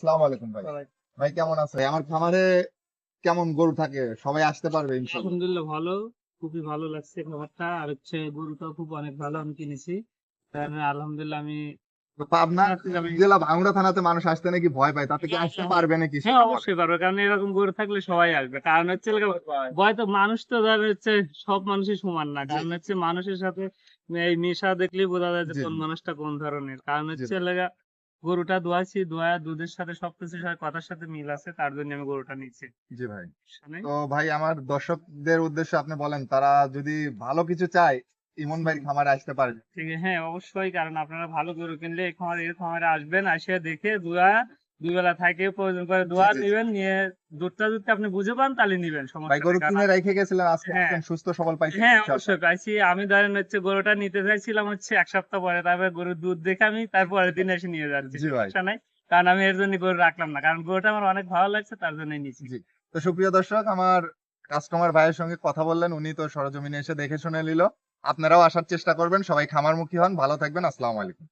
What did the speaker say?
আসসালামু আলাইকুম ভাই। ভাই কেমন আছে আমার খামারে কেমন গরু থাকে? সবাই আসতে পারবে ইনশাআল্লাহ আলহামদুলিল্লাহ ভালো খুবই ভালো লাগছে খাবারটা আর হচ্ছে গরুটাও খুব অনেক ভালো আমি কিনেছি। আলহামদুলিল্লাহ আমি পাবনা জেলা ভাঙ্গুড়া থানাতে মানুষ আসতে নাকি ভয় পায়? তাতে কি আসতে পারবে নাকি? হ্যাঁ অবশ্যই পারব কারণ এরকম গরু থাকলে সবাই আসবে। কারণ হচ্ছে ভয় তো মানুষ তো ধর হচ্ছে সব মানুষই সমান না। কারণ হচ্ছে মানুষের সাথে এই নেশা দেখলেই বোঝা যায় যে কোন মানুষটা কোন ধরনের। কারণ হচ্ছে লেগা গরুটা দোয়াছি দোয়া দুধের সাথে সবকিছুর সাথে কথার সাথে মিল আছে তার জন্য আমি গরুটা নিচ্ছি। জি ভাই। তো ভাই আমার দর্শকদের উদ্দেশ্যে আপনি বলেন তারা যদি ভালো কিছু চায় ইমন ভাই খামারে আসতে পারে। ঠিক হ্যাঁ অবশ্যই কারণ আপনারা ভালো গরু কিনলে এই খামারে এই খামারে আসবেন আসে দেখে দোয়া দুই বেলা থাকে প্রয়োজন করে দোয়া। নিবেন নিয়ে দুধটা যদি আপনি বুঝে পান তাহলে নিবেন ভাই সমস্যা গরু কিনে রেখে গেছিলেন আজকে হ্যাঁ। সুস্থ সবল পাইছেন হ্যাঁ অবশ্যই পাইছি। আমি ধরেন হচ্ছে গরুটা নিতে চাইছিলাম হচ্ছে এক সপ্তাহ পরে তারপরে গরুর দুধ দেখে আমি তারপরের দিন এসে নিয়ে যাচ্ছি সমস্যা নাই। কারণ আমি এর জন্য গরু রাখলাম না কারণ গরুটা আমার অনেক ভালো লাগছে তার জন্যই নিয়েছি। জি। তো সুপ্রিয় দর্শক আমার কাস্টমার ভাইয়ের সঙ্গে কথা বললেন উনি তো সরজমিনে এসে দেখে শুনে নিল। আপনারাও আসার চেষ্টা করবেন সবাই খামারমুখী হন ভালো থাকবেন আসসালামু আলাইকুম।